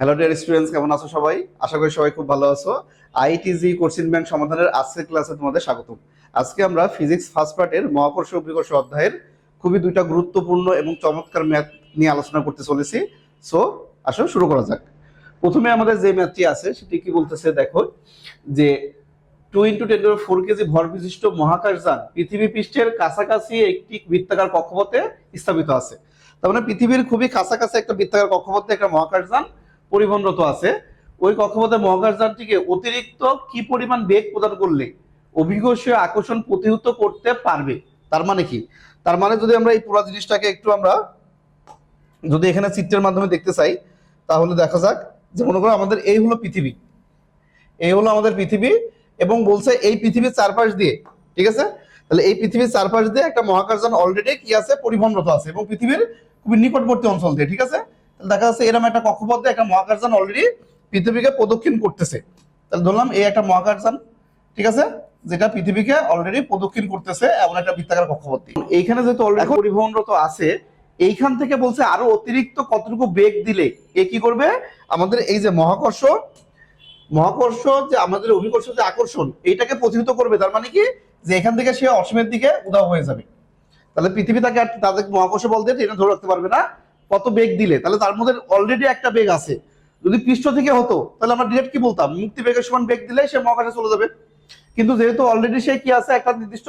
Hello dear students কেমন আছো সবাই? আশা করি সবাই খুব ভালো আছো। আইটিজি কোর্সিন ব্যাংক সমাধানের আজকের ক্লাসে তোমাদের স্বাগত আজকে আমরা ফিজিক্স ফার্স্ট পার্টের মহাকর্ষ অভিকর্ষ অধ্যায়ের খুবই দুইটা গুরুত্বপূর্ণ এবং চমৎকার ম্যাথ নিয়ে আলোচনা করতে চলেছি। সো আসো, শুরু করা যাক। প্রথমে আমাদের যে ম্যাথটি আছে, সেটি কি বলতেছে, দেখো, যে two into ten four KG ভর বিশিষ্ট মহাকাশযান পৃথিবী পৃষ্ঠের কাছাকাছি একটি বৃত্তাকার কক্ষপথে স্থাপিত আছে। তার মানে পৃথিবীর খুবই কাছাকাছি একটা বৃত্তাকার কক্ষপথে একটা মহাকাশযান পরিবহনরত আছে, ওই কক্ষপথে মহাকাশযানটিকে অতিরিক্ত কি পরিমাণ বেগ প্রদান করলে অভিকর্ষীয় আকর্ষণ প্রতিহত করতে পারবে? তার মানে কি? তার মানে যদি আমরা এই পুরো জিনিসটাকে একটু আমরা যদি এখানে চিত্রের মাধ্যমে দেখতে চাই, তাহলে দেখা যাক যে মনে করো আমাদের এই হলো পৃথিবী। এই হলো আমাদের পৃথিবী এবং বলছে এই পৃথিবীর চারপাশ দিয়ে, ঠিক আছে? তাহলে এই পৃথিবীর চারপাশ দিয়ে একটা মহাকাশযান অলরেডি কি আছে পরিবহনরত আছে এবং পৃথিবীর খুবই নিকটবর্তী অঞ্চল দিয়ে, ঠিক আছে? দেখা যাচ্ছে এরকম একটা কক্ষপথে একটা মহাকাশযান অলরেডি পৃথিবীকে প্রদক্ষিণ করতেছে। তাহলে ধরলাম এই একটা মহাকাশযান ঠিক আছে? যেটা পৃথিবীকে অলরেডি প্রদক্ষিণ করতেছে এমন একটা বৃত্তাকার কক্ষপথ এইখানে যেহেতু অলরেডি পরিবহনরত আছে এইখান থেকে বলছে আরও অতিরিক্ত কতটুকু বেগ দিলে এ কি করবে? আমাদের এই যে মহাকর্ষ মহাকর্ষ যে আমাদের অভিকর্ষ যে আকর্ষণ এইটাকে প্রতিহত করবে। তার মানে কি? যে এখান থেকে সে অসীমের দিকে উদাহ হয়ে যাবে। তাহলে পৃথিবী তাকে আর তাদের মহাকর্ষ বল দিয়ে এটা ধরে রাখতে পারবে না। কত বেগ দিলে? তাহলে তার মধ্যে অলরেডি একটা বেগ আছে। যদি পৃষ্ঠ থেকে হতো, তাহলে আমরা ডিরেক্ট কি বলতাম? মুক্তি বেগের সমান বেগ দিলে সে মহাকাশে চলে যাবে। কিন্তু যেহেতু অলরেডি সে কি আছে? একটা নির্দিষ্ট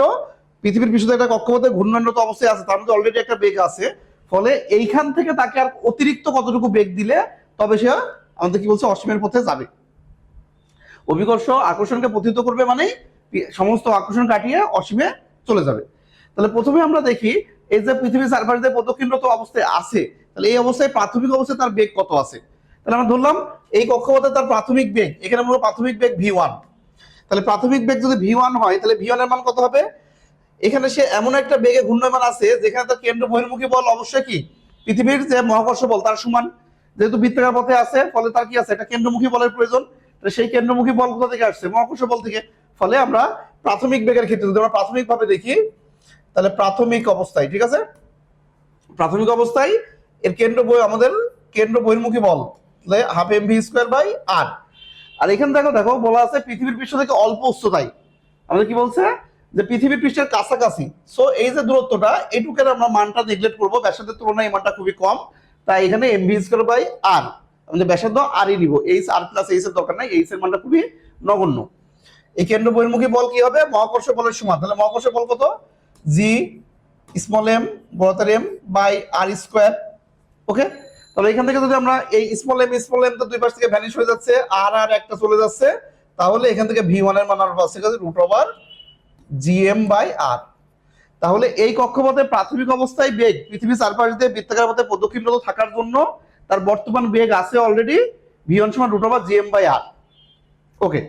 পৃথিবীর পৃষ্ঠে একটা কক্ষপথে ঘূর্ণায়নত অবস্থায় আছে, তার মধ্যে অলরেডি একটা বেগ আছে। ফলে এইখান থেকে তাকে আর অতিরিক্ত কতটুকু বেগ দিলে, তবে সে আমাদের কি বলছে? অসীমের পথে যাবে। অভিকর্ষ আকর্ষণকে প্রতিহত করবে মানেই সমস্ত আকর্ষণ কাটিয়ে অসীমে চলে যাবে। তাহলে প্রথমে আমরা দেখি এই যে পৃথিবীর দিয়ে প্রদক্ষিণরত অবস্থায় আছে, তাহলে এই অবস্থায় প্রাথমিক অবস্থায় তার বেগ কত আছে? তাহলে আমরা ধরলাম, এই কক্ষপথে তার প্রাথমিক বেগ, এখানে মূলত প্রাথমিক বেগ ভি ওয়ান তাহলে প্রাথমিক বেগ যদি ভি ওয়ান হয়, তাহলে ভি এর মান কত হবে? এখানে সে এমন একটা বেগে ঘূর্ণয়মান আছে, যেখানে তার কেন্দ্র বহির্মুখী বল অবশ্যই কি? পৃথিবীর যে মহাকর্ষ বল, তার সমান। যেহেতু বৃত্তাকার পথে আছে, ফলে তার কি আছে? একটা কেন্দ্রমুখী বলের প্রয়োজন। সেই কেন্দ্রমুখী বল কোথা থেকে আসছে? মহাকর্ষ বল থেকে। ফলে আমরা প্রাথমিক বেগের ক্ষেত্রে যদি আমরা প্রাথমিক ভাবে দেখি তাহলে প্রাথমিক অবস্থায়, ঠিক আছে? প্রাথমিক অবস্থায় এর কেন্দ্র বই আমাদের, কেন্দ্র বহির্মুখী বল, তাহলে half m v square by r আর এখানে দেখো দেখো, বলা আছে পৃথিবীর পৃষ্ঠ থেকে অল্প উচ্চতায়। আমাদের কি বলছে? যে পৃথিবীর পৃষ্ঠের কাছাকাছি। সো এই যে দূরত্বটা, এটুকের আমরা মানটা নেগলেক্ট করব। ব্যাসার্ধের তুলনায় এই মানটা খুবই কম। তাই এখানে m v square by r আমাদের ব্যাসার্ধ আরই নিব। এইচ আর প্লাস এইচ এর দরকার নাই। এইচ এর মানটা খুবই নগণ্য। এই কেন্দ্র বহির্মুখী বল কি হবে? মহাকর্ষ বলের সমান। তাহলে মহাকর্ষ বল কত? G small M বড়তার M by r square okay তাহলে এখান থেকে যদি আমরা এই স্মল এম স্মল এম তো দুই পাশ থেকে ভ্যানিশ হয়ে যাচ্ছে আর আর একটা চলে যাচ্ছে, তাহলে এখান থেকে ভি ওয়ানের মান আর পাচ্ছে root over GM by r তাহলে এই কক্ষপথে প্রাথমিক অবস্থায় বেগ, পৃথিবীর চারপাশ দিয়ে বৃত্তাকার পথে প্রদক্ষিণরত থাকার জন্য তার বর্তমান বেগ আছে অলরেডি ভি ওয়ান সমান root over GM by r okay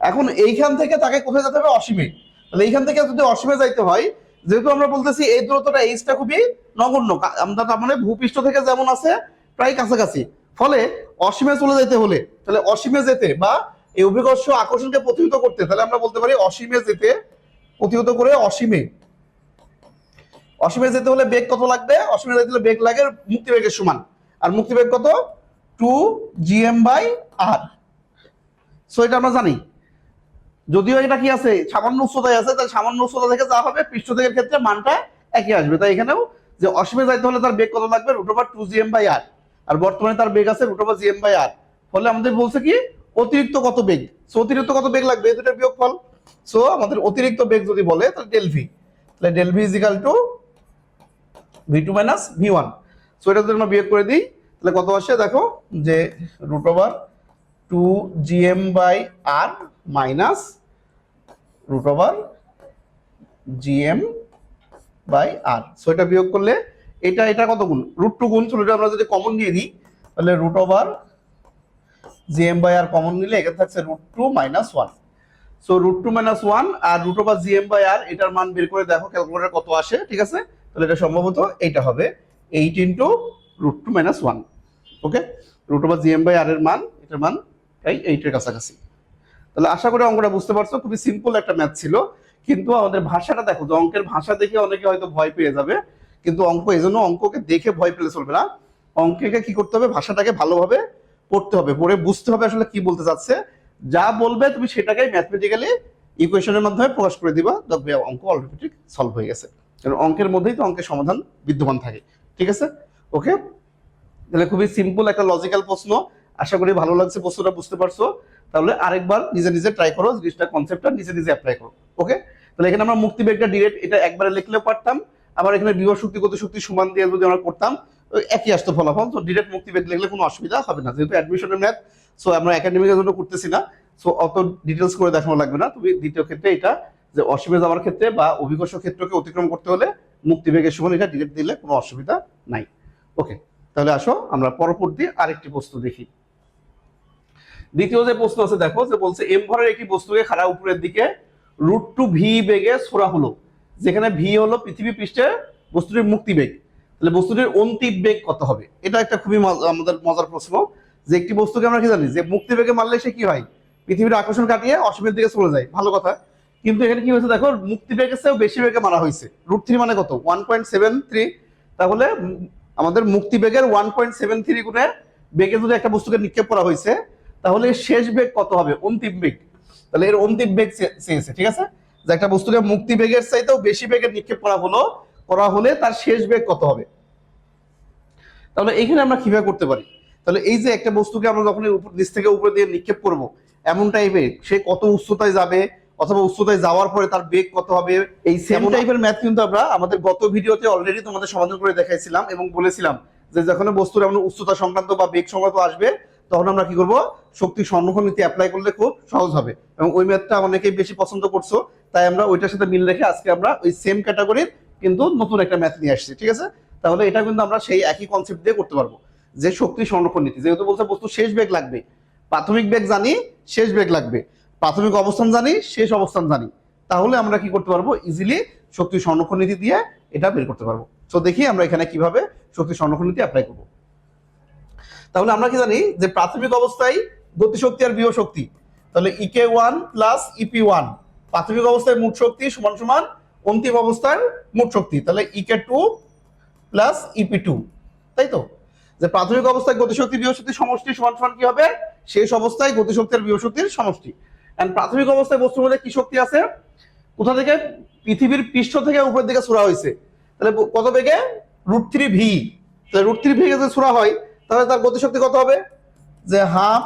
এখন এইখান থেকে তাকে কোথায় যেতে হবে? অসীমে। তাহলে এইখান থেকে যদি অসীমে যাইতে হয় যেহেতু আমরা বলতেছি এই দূরত্বটা এইচটা খুবই নগণ্য আমরা তার মানে ভূপৃষ্ঠ থেকে যেমন আছে প্রায় কাছাকাছি। ফলে অসীমে চলে যেতে হলে, তাহলে অসীমে যেতে বা এই অভিকর্ষ আকর্ষণকে প্রতিহত করতে, তাহলে আমরা বলতে পারি অসীমে যেতে প্রতিহত করে অসীমে। অসীমে যেতে হলে বেগ কত লাগবে? অসীমে যেতে হলে বেগ লাগে মুক্তি বেগের সমান। আর মুক্তি বেগ কত two GM by r so এটা আমরা জানি। যদিও এটা কি আছে, সামান্য উচ্চতায় আছে, তাই সামান্য উচ্চতা থেকে যা হবে পৃষ্ঠ থেকে ক্ষেত্রে মানটা একই আসবে। তাই এখানেও যে অসীমে যাইতে হলে তার বেগ কত লাগবে? Root over two GM by r আর বর্তমানে তার বেগ আছে root over GM by r ফলে আমাদের বলছে কি, অতিরিক্ত কত বেগ? সো অতিরিক্ত কত বেগ লাগবে? এই দুটোর বিয়োগফল। সো আমাদের অতিরিক্ত বেগ যদি বলে, তাহলে ডেল ভি তাহলে del v two v two minus v one so এটা যদি আমরা বিয়োগ করে দিই। তাহলে কত আসে? দেখো, যে root over two GM by r minus root over GM by r. So এটা বিয়োগ করলে এটা এটা কত গুণ? রুট টু গুণ ছিল আমরা যদি কমন নিয়ে নিই তাহলে root over GM by r common নিলে এখানে থাকছে root two minus one. So root two minus one R root over GM by r, এটার মান বের করে দেখো, ক্যালকুলেটার কত আসে, ঠিক আছে? তাহলে এটা সম্ভবত এইটা হবে eight into root two minus one. Okay root over GM by r এর মান, এটার মান এই এইটের কাছাকাছি। তাহলে আশা করি অঙ্কটা বুঝতে পারছ, খুবই সিম্পল একটা ম্যাথ ছিল। কিন্তু আমাদের ভাষাটা দেখো অঙ্কের ভাষা দেখে অনেকে হয়তো ভয় পেয়ে যাবে, কিন্তু অঙ্ক এই জন্য অঙ্ককে দেখে ভয় পেলে চলবে না। অঙ্ককে কি করতে হবে? ভাষাটাকে ভালোভাবে পড়তে হবে, পড়ে বুঝতে হবে আসলে কি বলতে চাচ্ছে। যা বলবে তুমি সেটাকেই ম্যাথমেটিক্যালি ইকুয়েশনের মাধ্যমে প্রকাশ করে দিবা। দেখবে অঙ্ক অলরেডি সলভ হয়ে গেছে। কারণ অঙ্কের মধ্যেই তো অঙ্কের সমাধান বিদ্যমান থাকে। ঠিক আছে? ওকে তাহলে খুবই সিম্পল একটা লজিক্যাল প্রশ্ন। আশা করি ভালো লাগছে, প্রশ্নটা বুঝতে পারছ। তাহলে আরেকবার নিজে নিজে ট্রাই করো, জিনিসটা কনসেপ্টটা নিজে নিজে অ্যাপ্লাই করো ওকে তাহলে এখানে আমরা মুক্তি বেগটা ডিরেক্ট এটা একবারে লিখলেও পারতাম, আবার এখানে বিভব শক্তি, গতি শক্তি সমান দিয়ে যদি আমরা করতাম একই আসতো ফলাফল তো ডিরেক্ট মুক্তি বেগ লিখলে কোনো অসুবিধা হবে না, যেহেতু অ্যাডমিশনের ম্যাথ সো আমরা একাডেমিকের জন্য করতেছি না সো অত ডিটেলস করে দেখানো লাগবে না তুমি দ্বিতীয় ক্ষেত্রে এটা যে অসীমে যাওয়ার ক্ষেত্রে বা অভিকর্ষ ক্ষেত্রকে অতিক্রম করতে হলে মুক্তি বেগের সমান এটা ডিরেক্ট দিলে কোনো অসুবিধা নাই ওকে তাহলে আসো, আমরা পরবর্তী আরেকটি বস্তু দেখি। দ্বিতীয় যে প্রশ্ন আছে, দেখো, যে বলছে এম ভরের একটি বস্তুকে খাড়া উপরের দিকে রুট টু ভি বেগে ছোড়া হলো, যেখানে ভি হলো পৃথিবী পৃষ্ঠে বস্তুটির মুক্তি বেগ তাহলে বস্তুটির অন্তিম বেগ কত হবে? এটা একটা খুবই আমাদের মজার প্রশ্ন। যে একটি বস্তুকে আমরা কি জানি? যে মুক্তি বেগে মারলে সে কি হয়? পৃথিবীর আকর্ষণ কাটিয়ে অসীমের দিকে চলে যায়। ভালো কথা। কিন্তু এখানে কি হয়েছে, দেখো মুক্তি বেগের চেয়েও বেশি বেগে মারা হয়েছে। রুট থ্রি মানে কত? ওয়ান পয়েন্ট সেভেন থ্রি তাহলে আমাদের মুক্তি বেগের ওয়ান পয়েন্ট সেভেন থ্রি গুণে বেগে যদি একটা বস্তুকে নিক্ষেপ করা হয়েছে তাহলে শেষ বেগ কত হবে? অন্তিম বেগ তাহলে এর অন্তিম বেগ চেয়েছে ঠিক আছে? যে একটা বস্তুকে মুক্তি বেগের চাইতেও বেশি বেগের নিক্ষেপ করা হলো করা হলে তার শেষ বেগ কত হবে? তাহলে এইখানে আমরা কীভাবে করতে পারি? তাহলে এই যে একটা বস্তুকে আমরা যখন উপর নিচ থেকে উপরে দিয়ে নিক্ষেপ করব এমন টাইপের সে কত উচ্চতায় যাবে অথবা উচ্চতায় যাওয়ার পরে তার বেগ কত হবে এই সেম টাইপের ম্যাথ কিন্তু আমরা আমাদের গত ভিডিওতে অলরেডি তোমাদের সমাধান করে দেখাইছিলাম এবং বলেছিলাম যে যখন বস্তুর এমন উচ্চতা সংক্রান্ত বা বেগ সংক্রান্ত আসবে তখন আমরা কি করব? শক্তি সংরক্ষণ নীতি অ্যাপ্লাই করলে খুব সহজ হবে। এবং ওই ম্যাথটা অনেকেই বেশি পছন্দ করছ, তাই আমরা ওইটার সাথে মিল রেখে আজকে আমরা ওই সেম ক্যাটাগরির কিন্তু নতুন একটা ম্যাথ নিয়ে আসছি, ঠিক আছে? তাহলে এটা কিন্তু আমরা সেই একই কনসেপ্ট দিয়ে করতে পারব। যে শক্তি সংরক্ষণ নীতি, যেহেতু বলছে বস্তু শেষ বেগ লাগবে। প্রাথমিক বেগ জানি, শেষ বেগ লাগবে। প্রাথমিক অবস্থান জানি, শেষ অবস্থান জানি। তাহলে আমরা কি করতে পারব? ইজিলি শক্তি সংরক্ষণ নীতি দিয়ে এটা বের করতে পারব। তো দেখি আমরা এখানে কীভাবে শক্তি সংরক্ষণ নীতি অ্যাপ্লাই করব। তাহলে আমরা কি জানি যে প্রাথমিক অবস্থায় গতিশক্তি আর বিয় শক্তি। তাহলে E K one plus E P one প্রাথমিক অবস্থায় মোট শক্তি সমান সমান অন্তিম অবস্থার মোট শক্তি। তাহলে E K two plus E P two তাই তো? যে প্রাথমিক অবস্থায় গতিশক্তি বিয়শক্তির সমষ্টি সমান সমান কি হবে? শেষ অবস্থায় গতিশক্তি আর বিয়শক্তির সমষ্টি। এন্ড প্রাথমিক অবস্থায় বস্তুর মধ্যে কি শক্তি আছে? কোথা থেকে? পৃথিবীর পৃষ্ঠ থেকে উপরের দিকে ছোড়া হয়েছে। তাহলে কত বেগে? রুট থ্রি ভি তাহলে রুট থ্রি ভি যদি ছোড়া হয় তাহলে তার গতিশক্তি কত হবে? যে হাফ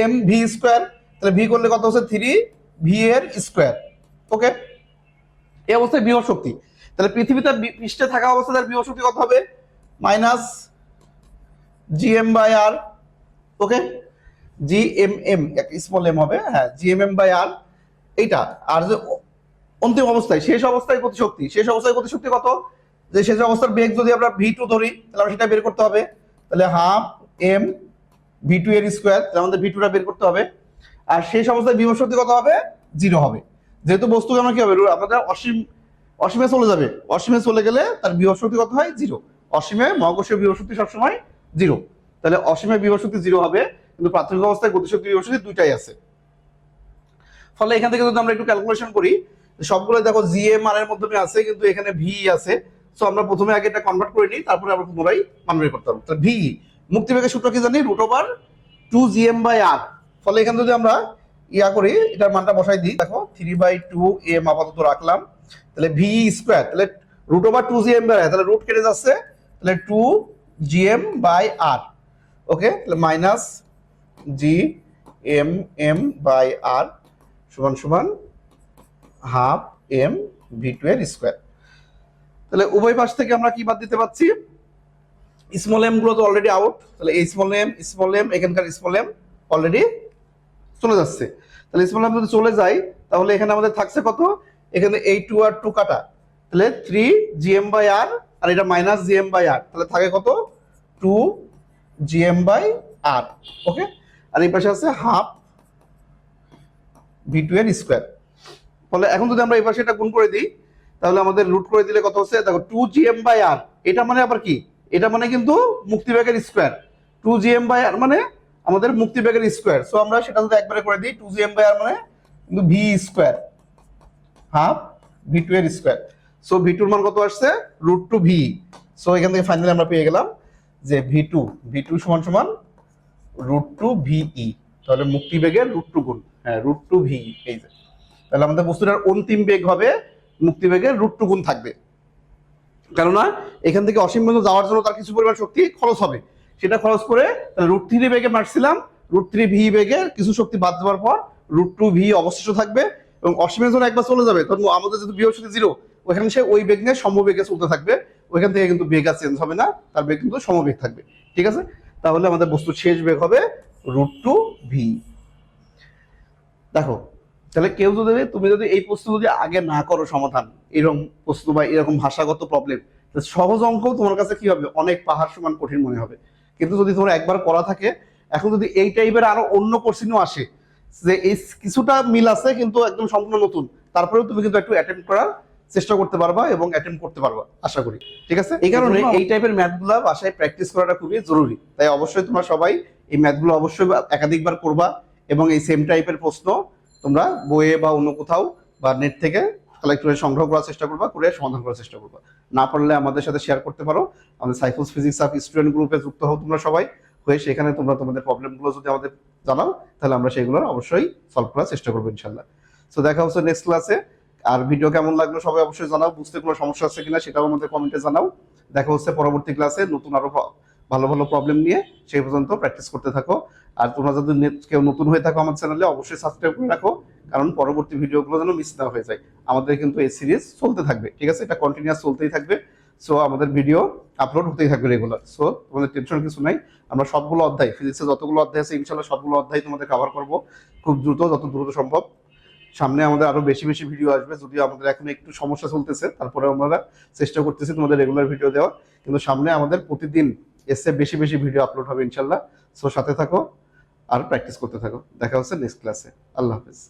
এম ভি স্কোয়ার, তাহলে ভি করলে কত হচ্ছে? থ্রি ভি এর স্কোয়ার। ওকে? এই অবস্থায় বিভব শক্তি। তাহলে পৃথিবীতে পৃষ্ঠে থাকা অবস্থায় তার বিভব শক্তি কত হবে? Minus G M by r. Okay? G M m small m হবে হ্যাঁ G M m by r. এইটা, আর যে অন্তিম অবস্থায়, শেষ অবস্থায় গতিশক্তি, শেষ অবস্থায় গতিশক্তি কত? যে শেষ অবস্থার বেগ যদি আমরা ভি টু ধরি, তাহলে সেটা বের করতে হবে। তাহলে হাফ, এম, ভি টু এর স্কোয়ার তাহলে আমাদের ভি টুটা বের করতে হবে। আর সেই অবস্থায় বিভব শক্তি কত হবে? জিরো হবে। যেহেতু বস্তু আমরা কি হবে? আমাদের অসীম, অসীমে চলে যাবে। অসীমে চলে গেলে তার বিভব শক্তি কত হয়? জিরো। অসীমে মহাকর্ষীয় বিভব শক্তি সবসময় জিরো। তাহলে অসীমে বিভব শক্তি জিরো হবে, কিন্তু প্রাথমিক অবস্থায় গতিশক্তি বিভব শক্তি দুইটাই আছে। ফলে এখান থেকে যদি আমরা একটু ক্যালকুলেশন করি সবগুলো দেখো জিএম আর এর মাধ্যমে আছে, কিন্তু এখানে ভি আছে। সো আমরা প্রথমে আগে এটা কনভার্ট করে নিই, তারপরে আমরা পুনরায় মান করতে পারব। ভি মুক্তিবেগের সূত্র কি জানি? Root over two G M by r ফলে এখানে যদি আমরা ইয়া করি, এটার মানটা বসাই দিই, দেখো থ্রি বাই টু এম আপাতত রাখলাম। তাহলে ভি স্কোয়ার তাহলে root over two G M by তাহলে রুট কেটে যাচ্ছে, তাহলে two G M by r okay তাহলে minus G M m by r সমান সমান হাফ এম ভি টু এর স্কোয়ার তাহলে উভয় পাশ থেকে আমরা কি বাদ দিতে পারছি? স্মল এমগুলো তো অলরেডি আউট তাহলে এই স্মল এম স্মল এম এখানকার স্মল এম অলরেডি চলে যাচ্ছে। তাহলে স্মল এম যদি চলে যায়, তাহলে এখানে আমাদের থাকছে কত? এখানে এই টু আর টু কাটা। তাহলে থ্রি জিএম বাই আর আর এটা মাইনাস জিএম বাই আর তাহলে থাকে কত? Two GM by r okay আর এই পাশে আছে হাফ ভি টু এর স্কোয়ার ফলে এখন যদি আমরা এই পাশে এটা গুণ করে দিই তাহলে আমাদের রুট করে দিলে কত হচ্ছে? দেখো টু জিএম বাই আর এটা মানে আবার কি? এটা মানে কিন্তু মুক্তিবেগের square two GM by r মানে আমাদের মুক্তিবেগের স্কোয়ার সো আমরা সেটা যদি একবারে করে দিই টু জিএম বাই আর মানে কিন্তু v square half v two এর স্কোয়ার সো ভি টুর মান কত আসছে? রুট টু ভি সো এখান থেকে ফাইনালি আমরা পেয়ে গেলাম যে ভি টু ভি টু সমান সমান রুট টু ভিই তাহলে মুক্তি বেগের রুট টু গুণ হ্যাঁ রুট টু ভি এই যে। তাহলে আমাদের বস্তুটার অন্তিম বেগ হবে মুক্তি বেগের রুট টু গুণ থাকবে। কেননা এখান থেকে অসীম পর্যন্ত যাওয়ার জন্য তার কিছু পরিমাণ শক্তি খরচ হবে। সেটা খরচ করে রুট থ্রি বেগে মারছিলাম। রুট থ্রি ভি বেগে কিছু শক্তি বাদ দেওয়ার পর রুট টু ভি অবশিষ্ট থাকবে এবং অসীমের জন্য একবার চলে যাবে। তখন আমাদের যেহেতু বিয়োগ শক্তি জিরো, ওখানে সে ওই বেগ নিয়ে সমবেগে চলতে থাকবে। ওইখান থেকে কিন্তু বেগ চেঞ্জ হবে না, তার বেগ কিন্তু সমবেগ থাকবে। ঠিক আছে? তাহলে আমাদের বস্তু শেষ বেগ হবে রুট টু ভি। দেখো তাহলে কেউ যদি তুমি যদি এই প্রশ্ন যদি আগে না করো সমাধান এরকম প্রশ্ন বা এরকম ভাষাগত প্রবলেম সহজ অঙ্ক তোমার কাছে কি হবে? অনেক পাহাড় সমান কঠিন মনে হবে। কিন্তু যদি তোমার একবার করা থাকে এখন যদি এই টাইপের আরও অন্য কোশ্চিনও আসে যে এই কিছুটা মিল আছে কিন্তু একদম সম্পূর্ণ নতুন তারপরেও তুমি কিন্তু একটু অ্যাটেম্প করার চেষ্টা করতে পারবা এবং অ্যাটেম্প করতে পারবা আশা করি। ঠিক আছে? এই কারণে এই টাইপের ম্যাথগুলো বাসায় প্র্যাকটিস করাটা খুবই জরুরি। তাই অবশ্যই তোমরা সবাই এই ম্যাথগুলো অবশ্যই একাধিকবার করবা এবং এই সেম টাইপের প্রশ্ন তোমরা বইয়ে বা অন্য কোথাও বা নেট থেকে কালেক্ট করে সংগ্রহ করার চেষ্টা করবা, করে সমাধান করার চেষ্টা করবা। না পারলে আমাদের সাথে শেয়ার করতে পারো। আমাদের সাইফুস ফিজিক্স আপ স্টুডেন্ট গ্রুপে যুক্ত হও তোমরা সবাই। হয়ে সেখানে তোমরা তোমাদের প্রবলেমগুলো যদি আমাদের জানাও, তাহলে আমরা সেগুলো অবশ্যই সলভ করার চেষ্টা করব ইনশাল্লাহ সো দেখা হচ্ছে নেক্সট ক্লাসে আর ভিডিও কেমন লাগল সবাই অবশ্যই জানাও। বুঝতে কোনো সমস্যা আছে কিনা সেটাও আমাদের কমেন্টে জানাও। দেখা হচ্ছে পরবর্তী ক্লাসে নতুন আরও ভালো ভালো প্রবলেম নিয়ে সেই পর্যন্ত প্র্যাকটিস করতে থাকো। আর তোমরা যদি কেউ নতুন হয়ে থাকো আমার চ্যানেলে অবশ্যই সাবস্ক্রাইব করে রাখো, কারণ পরবর্তী ভিডিওগুলো যেন মিস না হয়ে যায়। আমাদের কিন্তু এই সিরিজ চলতে থাকবে, ঠিক আছে? এটা কন্টিনিউয়াস চলতেই থাকবে। সো আমাদের ভিডিও আপলোড হতেই থাকবে রেগুলার সো তোমাদের টেনশন কিছু নাই। আমরা সবগুলো অধ্যায় ফিজিক্সে যতগুলো অধ্যায় আছে, ইনশাল্লাহ সবগুলো অধ্যায় তোমাদের কভার করব। খুব দ্রুত, যত দ্রুত সম্ভব। সামনে আমাদের আরও বেশি বেশি ভিডিও আসবে। যদিও আমাদের এখন একটু সমস্যা চলতেছে, তারপরে আমরা চেষ্টা করতেছি তোমাদের রেগুলার ভিডিও দেওয়া কিন্তু সামনে আমাদের প্রতিদিন এসে বেশি বেশি ভিডিও আপলোড হবে ইনশাল্লাহ। সো সাথে থাকো আর প্র্যাকটিস করতে থাকো। দেখা হচ্ছে নেক্সট ক্লাসে আল্লাহ হাফেজ।